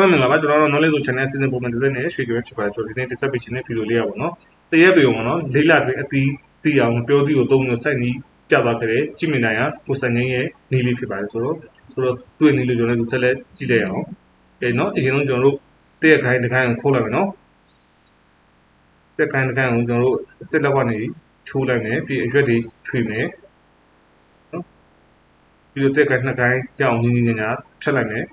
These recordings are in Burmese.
မင်္ဂလာပါကျွန်တော်တို့ knowledge channel စီစဉ်ပုံမှန်တစ်သက်နဲ့ရွှေကြွယ်ဖြစ်ပါတယ်ဆိုတော့ဒီနေ့တစ်ဆက်ပေးခြင်းနဲ့ဗီဒီယိုလေးရပါတော့တရက်ပေုံပေါ့နော်လေးလတွင်အသီးတီအောင်ပြောသီးကိုသုံးပြီးစိုက်နီးပြသွားခဲ့တဲ့ကြည့်မြင်နိုင်ရကိုစံငင်းရဲ့နီးလေးဖြစ်ပါတယ်ဆိုတော့ဆိုတော့တွေ့နီးလို့ကျွန်တော်တို့ဆက်လက်ကြည့်လိုက်အောင်ကဲနော်အရင်ဆုံးကျွန်တော်တို့တရက်ခိုင်းတစ်ခိုင်းကိုခိုးလိုက်မယ်နော်တက်ခိုင်းတစ်ခိုင်းကိုကျွန်တော်တို့စစ်လက်ကနေချိုးလိုက်မယ်ပြီးအရွက်တွေထွေမယ်နော်ပြီးတော့တက်ခိုင်းနှစ်ခိုင်းကြောင်နီးနီးညာညာထက်လိုက်မယ်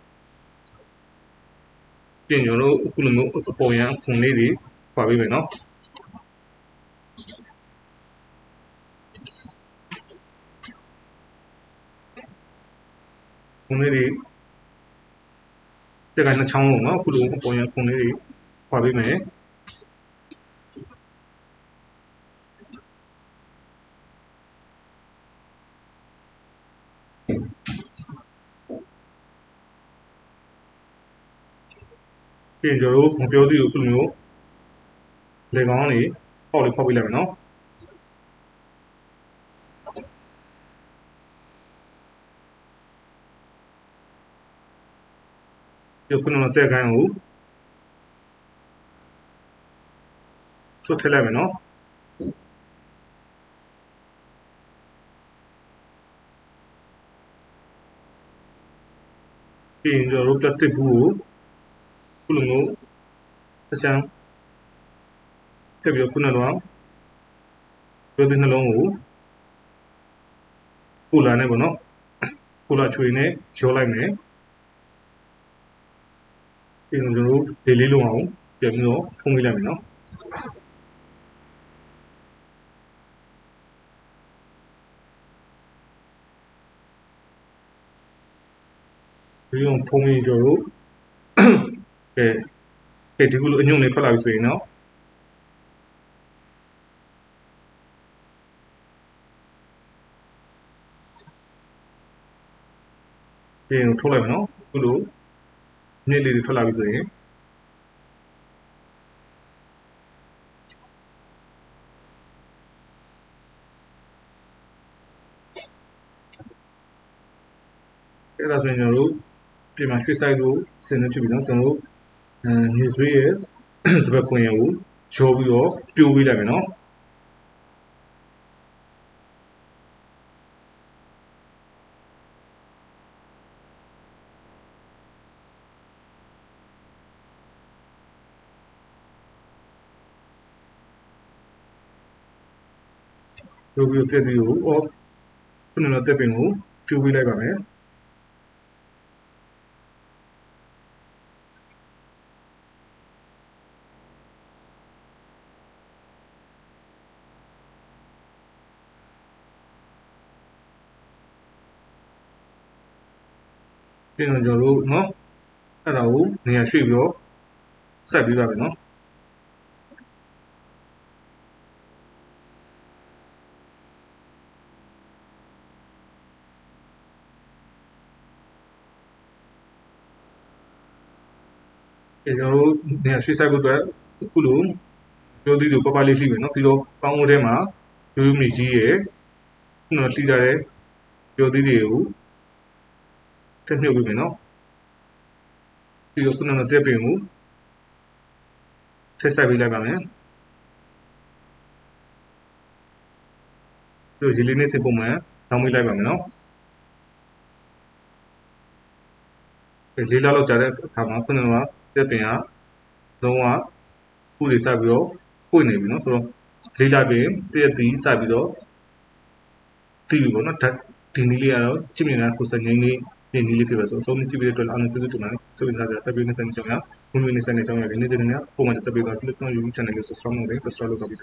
ပြင်ကျွန်တော်တို့အခုလိုမျိုးအပေါ်ရန်ခွန်လေးတွေပါပေးမယ်နော်ခွန်လေးတွေတက်ကနှစ်ချောင်းလုံးနော်အခုလိုအပေါ်ရန်ခွန်လေးတွေပါပေးမယ် ပြီးရင်ကျွန်တော်တို့မပြောသေးဘူးခုလိုမျိုးလေကောင်းလေးပေါက်လေးဖောက်ပေးလိုက်မယ်နော်ဒီခုနကတက်ကိုင်းကိုဆွတ်ထည့်လိုက်မယ်နော်ပြီးရင်ကျွန်တော်တို့ plastic ဘူးကို ခုလိုမျိုးအစမ်းထည့်ပြီးတော့ခုနကတော့ပြောတဲ့နှလုံးကိုပူလာနဲ့ပေါ့နော်ပူလာချွေနဲ့ရောလိုက်မယ်ပြီးတော့ကျွန်တော်တို့လေလေးလုံးအောင်ပြန်ပြီးတော့ဖုံးပေးလိုက်မယ်နော်ပြီးတော့ဖုံးပြီးကျွန်တော်တို့ ကဲကဲဒီကုလိုအညွန့်လေးထွက်လာပြီဆိုရင်တော့ပြီးရင်ထုတ်လိုက်မယ်နော်ကုလိုမြစ်လေးတွေထွက်လာပြီဆိုရင်အဲ့ဒါဆိုရင်ကျွန်တော်တို့ပြင်မှာရွှေ့ဆိုင်လို့ဆင်နေဖြစ်ပြီနော်ကျွန်တော်တို့ အဲ news ရဲ့စပတ်ခွင့်ရကိုရောပြီးတော့ပြိုးပေးလိုက်မယ်နော်ပြိုးပြီးတော့တက်ပြီးကိုအော်ခုနကတက်ပင်ကိုပြိုးပေးလိုက်ပါမယ် ပြီးတော့ကျွန်တော်တို့နော်အဲ့ဒါကိုနေရာရွှေ့ပြီးတော့ဆက်ပြီးပါမယ်နော်ကျွန်တော်တို့နေရာရွှေ့ဆက်ဖို့အတွက်အခုလိုပြောသီးလိုပပလေးလှိမယ်နော်ပြီးတော့ပေါင်းဦးထဲမှာရိုးရိုးမြေကြီးရဲ့ခုနလှိထားတဲ့ပြောသီးတွေကို တက်မြုပ်ပေးမယ်နော်ပြီးတော့ခုနကတက်ပင်ကိုဆက်ဆက်ပေးလိုက်ပါမယ်ပြီးတော့ရေလေးနဲ့စပုံမှန်ထောင်းပေးလိုက်ပါမယ်နော်လေးလောက်လောက်ကြာတဲ့အခါမှာခုနကတက်ပင်ကလုံးဝခုတွေစပြီးတော့ပွင့်နေပြီနော်ဆိုတော့လေးလာပင်တရက်တီစပြီးတော့တီးပြီပေါ့နော်ဓာတ်ဒီနည်းလေးကတော့ချစ်မြင်တာကိုစငင်းလေး ဒီနည်းလေးပြပါဆိုအဆုံးကြည့်ပြီးတော့အားလုံးကျေးဇူးတင်ပါတယ်ဆိုရင်လည်းဆက်ပြီးနေဆိုင်ဆောင်ရဘုံမင်းနေဆိုင်နေဆောင်ရဒီနေ့တည်းကပုံမှန်ဆက်ပြီးတော့ click on YouTube channel ကို subscribe လုပ်တယ် subscribe လုပ်တော့ပြီး